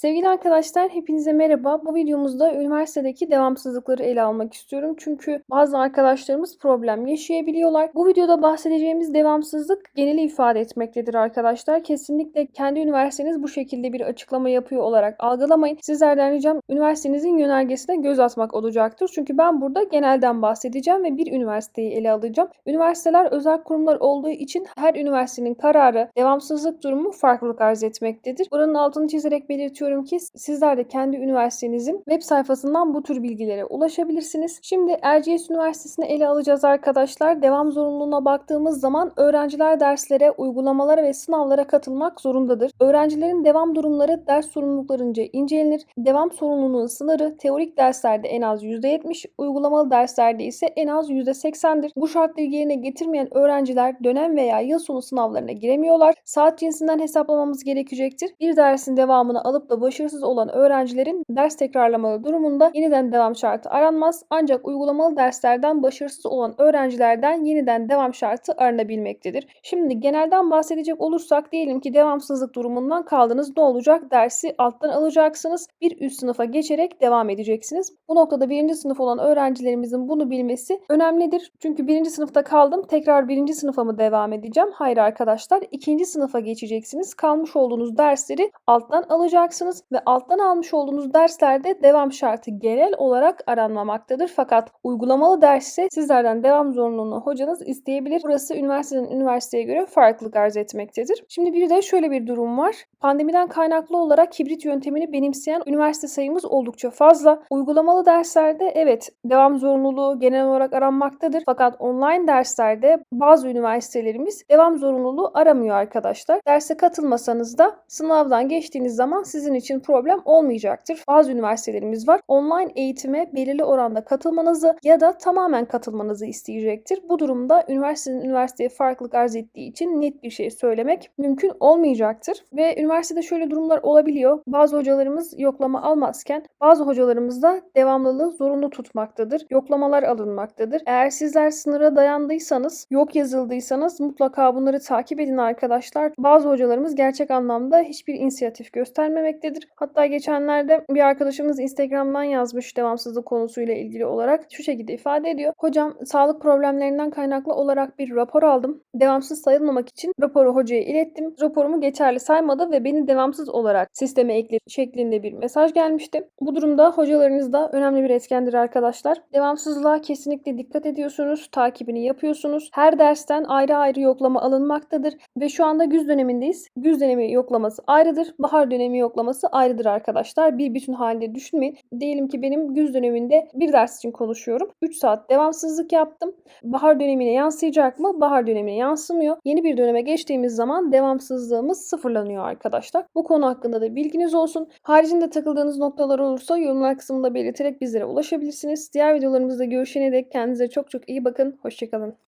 Sevgili arkadaşlar, hepinize merhaba. Bu videomuzda üniversitedeki devamsızlıkları ele almak istiyorum. Çünkü bazı arkadaşlarımız problem yaşayabiliyorlar. Bu videoda bahsedeceğimiz devamsızlık geneli ifade etmektedir arkadaşlar. Kesinlikle kendi üniversiteniz bu şekilde bir açıklama yapıyor olarak algılamayın. Sizlerden ricam üniversitenizin yönergesine göz atmak olacaktır. Çünkü ben burada genelden bahsedeceğim ve bir üniversiteyi ele alacağım. Üniversiteler özel kurumlar olduğu için her üniversitenin kararı, devamsızlık durumu farklılık arz etmektedir. Buranın altını çizerek belirtiyorum ki sizler de kendi üniversitenizin web sayfasından bu tür bilgilere ulaşabilirsiniz. Şimdi Erciyes Üniversitesi'ni ele alacağız arkadaşlar. Devam zorunluluğuna baktığımız zaman öğrenciler derslere, uygulamalara ve sınavlara katılmak zorundadır. Öğrencilerin devam durumları ders sorumluluklarınca incelenir. Devam sorumluluğunun sınırı teorik derslerde en az %70, uygulamalı derslerde ise en az %80'dir. Bu şartları yerine getirmeyen öğrenciler dönem veya yıl sonu sınavlarına giremiyorlar. Saat cinsinden hesaplamamız gerekecektir. Bir dersin devamını alıp da başarısız olan öğrencilerin ders tekrarlamaları durumunda yeniden devam şartı aranmaz. Ancak uygulamalı derslerden başarısız olan öğrencilerden yeniden devam şartı aranabilmektedir. Şimdi genelden bahsedecek olursak diyelim ki devamsızlık durumundan kaldınız. Ne olacak? Dersi alttan alacaksınız. Bir üst sınıfa geçerek devam edeceksiniz. Bu noktada birinci sınıf olan öğrencilerimizin bunu bilmesi önemlidir. Çünkü birinci sınıfta kaldım. Tekrar birinci sınıfa mı devam edeceğim? Hayır arkadaşlar. ikinci sınıfa geçeceksiniz. Kalmış olduğunuz dersleri alttan alacaksınız ve alttan almış olduğunuz derslerde devam şartı genel olarak aranmamaktadır. Fakat uygulamalı ders sizlerden devam zorunluluğunu hocanız isteyebilir. Burası üniversiteden üniversiteye göre farklılık arz etmektedir. Şimdi bir de şöyle bir durum var. Pandemiden kaynaklı olarak hibrit yöntemini benimseyen üniversite sayımız oldukça fazla. Uygulamalı derslerde evet devam zorunluluğu genel olarak aranmaktadır. Fakat online derslerde bazı üniversitelerimiz devam zorunluluğu aramıyor arkadaşlar. Derse katılmasanız da sınavdan geçtiğiniz zaman sizin için problem olmayacaktır. Bazı üniversitelerimiz var. Online eğitime belirli oranda katılmanızı ya da tamamen katılmanızı isteyecektir. Bu durumda üniversitenin üniversiteye farklılık arz ettiği için net bir şey söylemek mümkün olmayacaktır. Ve üniversitede şöyle durumlar olabiliyor. Bazı hocalarımız yoklama almazken bazı hocalarımız da devamlılığı zorunlu tutmaktadır. Yoklamalar alınmaktadır. Eğer sizler sınıra dayandıysanız, yok yazıldıysanız mutlaka bunları takip edin arkadaşlar. Bazı hocalarımız gerçek anlamda hiçbir inisiyatif göstermemektedir. Hatta geçenlerde bir arkadaşımız Instagram'dan yazmış devamsızlık konusuyla ilgili olarak şu şekilde ifade ediyor. Hocam sağlık problemlerinden kaynaklı olarak bir rapor aldım. Devamsız sayılmamak için raporu hocaya ilettim. Raporumu geçerli saymadı ve beni devamsız olarak sisteme ekledi şeklinde bir mesaj gelmişti. Bu durumda hocalarınız da önemli bir etkendir arkadaşlar. Devamsızlığa kesinlikle dikkat ediyorsunuz, takibini yapıyorsunuz. Her dersten ayrı ayrı yoklama alınmaktadır ve şu anda güz dönemindeyiz. Güz dönemi yoklaması ayrıdır, bahar dönemi yoklaması ayrıdır arkadaşlar. Bir bütün halinde düşünmeyin. Diyelim ki benim güz döneminde bir ders için konuşuyorum. 3 saat devamsızlık yaptım. Bahar dönemine yansıyacak mı? Bahar dönemine yansımıyor. Yeni bir döneme geçtiğimiz zaman devamsızlığımız sıfırlanıyor arkadaşlar. Bu konu hakkında da bilginiz olsun. Haricinde takıldığınız noktalar olursa yorumlar kısmında belirterek bizlere ulaşabilirsiniz. Diğer videolarımızda görüşene dek kendinize çok çok iyi bakın. Hoşçakalın.